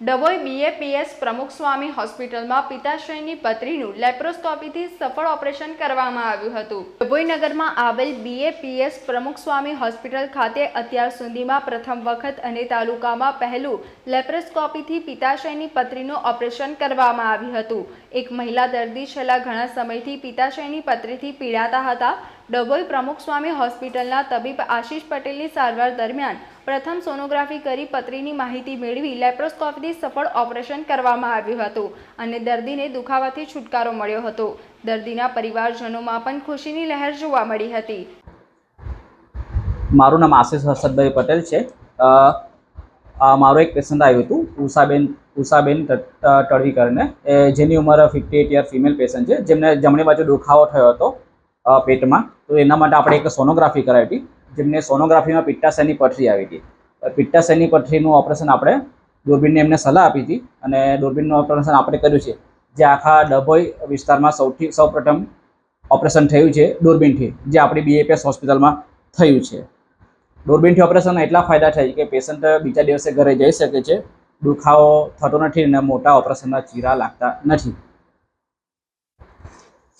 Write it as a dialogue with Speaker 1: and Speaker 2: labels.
Speaker 1: Dabhoi BAPS પ્રમુખ સ્વામી હોસ્પિટલમાં પિતાશ્રયની પત્રીનું લેપ્રોસ્કોપીથી સફળ ઓપરેશન કરવામાં આવ્યું હતું. ડભોઈ નગરમાં આવેલ બીએપીએસ પ્રમુખ સ્વામી હોસ્પિટલ ખાતે અત્યાર સુધીમાં પ્રથમ વખત અને તાલુકામાં પહેલું લેપ્રોસ્કોપીથી પિતાશ્રયની પત્રીનું ઓપરેશન કરવામાં આવ્યું હતું. એક મહિલા દર્દી છેલ્લા ઘણા સમયથી પિતાશ્રયની પત્રીથી પીડાતા હતા. ડભોઈ પ્રમુખ સ્વામી હોસ્પિટલના તબીબ આશીષ પટેલની સારવાર દરમિયાન પ્રથમ સોનોગ્રાફી કરી પત્રીની માહિતી મેળવી લેપ્રોસ્કોપીથી સફળ ઓપરેશન કરવામાં આવ્યું હતું અને દર્દીને દુખાવાથી છુટકારો મળ્યો હતો. દર્દીના પરિવારજનોમાં પણ ખુશીની લહેર જોવા મળી હતી.
Speaker 2: મારું નામ આશીષ હર્ષદભાઈ પટેલ છે. મારું એક પેશન્ટ આવ્યું હતું, ઉષાબેન ઉષાબેન ટ- ટ- કરીને જેની ઉંમર fifty eight year female patient છે. જેમને જમણી બાજુ દુખાવો થયો હતો. પેટમાં. તો એના માટે આપણે એક સોનોગ્રાફી કરાવી હતી, જેમને સોનોગ્રાફીમાં પિત્તાશયની પથરી આવી હતી. પિત્તાશયની પથરીનું ઓપરેશન આપણે દૂરબીનને એમને સલાહ આપી હતી અને દૂરબીનનું ઓપરેશન આપણે કર્યું છે. જે આખા ડભોઈ વિસ્તારમાં સૌથી, સૌપ્રથમ ઓપરેશન થયું છે દૂરબીનથી, જે આપણી બીએપીએસ હોસ્પિટલમાં થયું છે. દૂરબીનથી ઓપરેશન એટલા ફાયદા થાય કે પેશન્ટ બીજા દિવસે ઘરે જઈ શકે છે. દુખાવો થતો નથી અને મોટા ઓપરેશનના ચીરા લાગતા નથી.